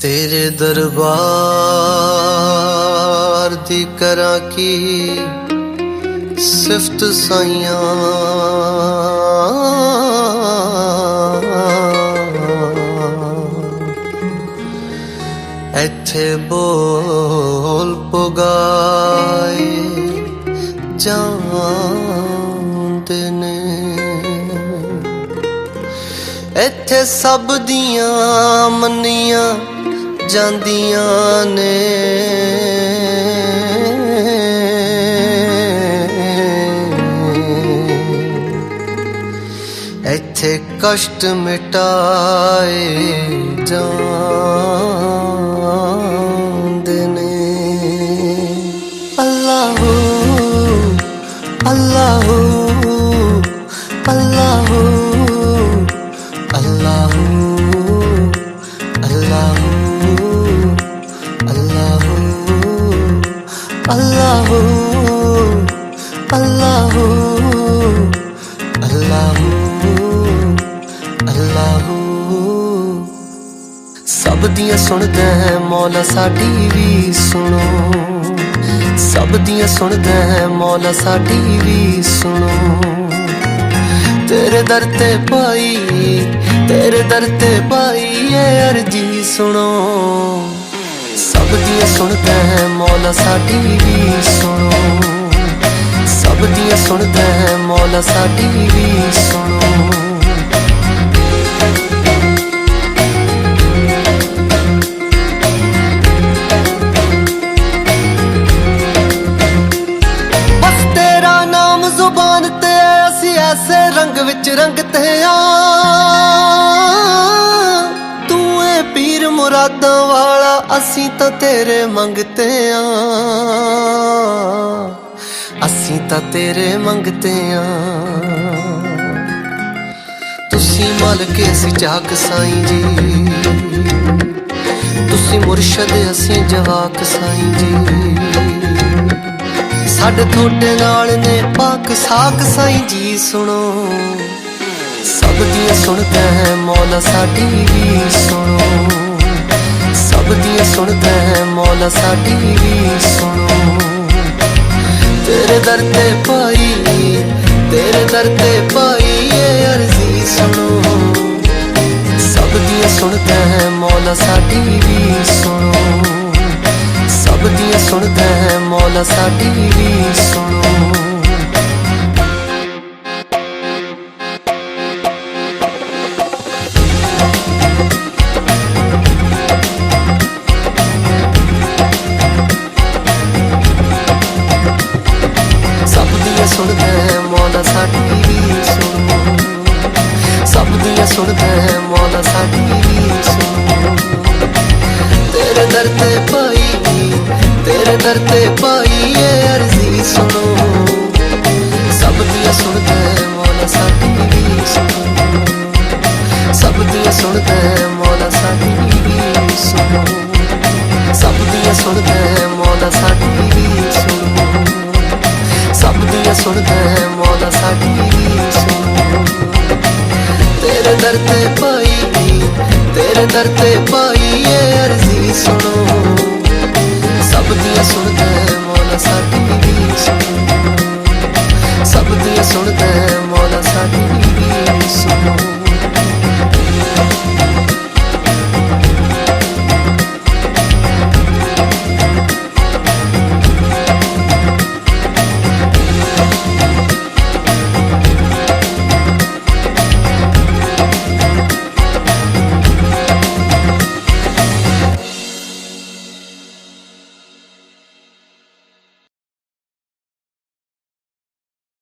ਤੇਰੇ ਦਰਬਾਰ ਦੀ ਕਰਾਂ ਕੀ ਸਿਫਤ ਸਾਈਆਂ? ਇੱਥੇ ਬੋਲ ਪੁਗਾਏ ਜਾਂ ਇੱਥੇ ਸਭ ਦੀਆਂ ਮੰਨੀਆਂ ਜਾਂਦੀਆਂ ਨੇ। ਇੱਥੇ ਕਸ਼ਟ ਮਿਟਾਏ ਜਾਂਦੇ ਅੱਲਾਹੂ ਅੱਲਾਹੂ ਅੱਲਾਹੂ ਅੱਲਾਹੂ ਅੱਲਾਹੂ ਅੱਲਾਹੂ ਅੱਲਾਹੂ ਸਭ ਦੀਆਂ ਸੁਣਦਾ ਹੈ ਮੌਲਾ ਸਾਡੀ ਵੀ ਸੁਣੋ ਸਭ ਦੀਆਂ ਸੁਣਦਾ ਹੈ ਮੌਲਾ ਸਾਡੀ ਵੀ ਸੁਣੋ ਤੇਰੇ ਦਰ ਤੇ ਪਾਈ, ਤੇਰੇ ਦਰ ਤੇ ਪਾਈ ਇਹ ਅਰਜੀ ਸੁਣੋ। ਸਭ ਦੀਆਂ ਸੁਣਦਾ ਹੈ ਮੌਲਾ ਸਾਡੀ ਵੀ ਸੁਣੋ। ਸਭ ਦੀਆਂ ਸੁਣਦਾ ਹੈ ਮੌਲਾ ਸਾਡੀ ਵੀ ਸੁਣੋ। ਰੰਗ ਵਿੱਚ ਆ। ਤੂੰ ਏ ਪੀਰ ਮੁਰਾਦਾਂ ਵਾਲਾ, ਅਸੀਂ ਤਾਂ ਤੇਰੇ ਮੰਗਤੇ ਆ। ਅਸੀਂ ਤਾਂ ਤੇਰੇ ਮੰਗਤੇ ਆ। ਤੁਸੀਂ ਮਾਲਕ ਸੀ ਚਾਕ ਸਾਈਂ ਜੀ। ਤੁਸੀਂ ਮੁਰਸ਼ਦ ਅਸੀਂ ਜਵਾਕ ਸਾਈਂ ਜੀ। ਸਾਡੇ ਤੁਹਾਡੇ ਨਾਲ ਨੇ ਪਾਕ ਸਾਕ ਸਾਈਂ ਜੀ, ਸੁਣੋ। ਸਭ ਦੀਆਂ ਸੁਣਦਾ ਹੈ ਮੌਲਾ ਸਾਡੀ ਵੀ ਸੁਣੋ। ਸਭ ਦੀਆਂ ਸੁਣਦਾ ਹੈ ਮੌਲਾ ਸਾਡੀ ਵੀ ਸੁਣੋ। ਤੇਰੇ ਦਰ ਤੇ ਪਾਈ ਤੇਰੇ ਦਰ ਤੇ ਪਾਈ ਇਹ ਅਰਜ਼ੀ ਸੁਣੋ। ਸਭ ਦੀਆਂ ਸੁਣਦਾ ਹੈ ਮੌਲਾ ਸਾਡੀ ਵੀ ਸੁਣੋ। ਸਭ ਦੀਆਂ ਸੁਣਦਾ ਹੈ ਮੌਲਾ ਸਾਡੀ ਵੀ ਸੁਣੋ। ਸੁਣਦਾ ਹੈ ਮੌਲਾ ਸਾਡੀ ਵੀ ਸੁਣੋ। ਤੇਰੇ ਦਰ ਤੇ ਪਾਈ ਤੇਰੇ ਦਰ ਤੇ ਪਾਈ ਇਹ ਅਰਜ਼ੀ ਸੁਣੋ। ਸਭ ਦੀਆਂ ਸੁਣਦਾ ਹੈ ਮੌਲਾ ਸਾਡੀ ਵੀ ਸੁਣੋ। ਸਭ ਦੀਆਂ ਸੁਣਦਾ ਹੈ ਮੌਲਾ ਸਾਡੀ ਵੀ ਸੁਣੋ। ਸਭ ਦੀਆਂ ਸੁਣਦਾ ਦਰ ਤੇ ਪਾਈ ਤੇਰੇ ਦਰ ਤੇ ਪਾਈ ਇਹ ਅਰਜ਼ੀ ਸੁਣੋ। ਸਭ ਦੀਆਂ ਸੁਣਦਾ ਹੈ ਮੌਲਾ ਸਾਡੀ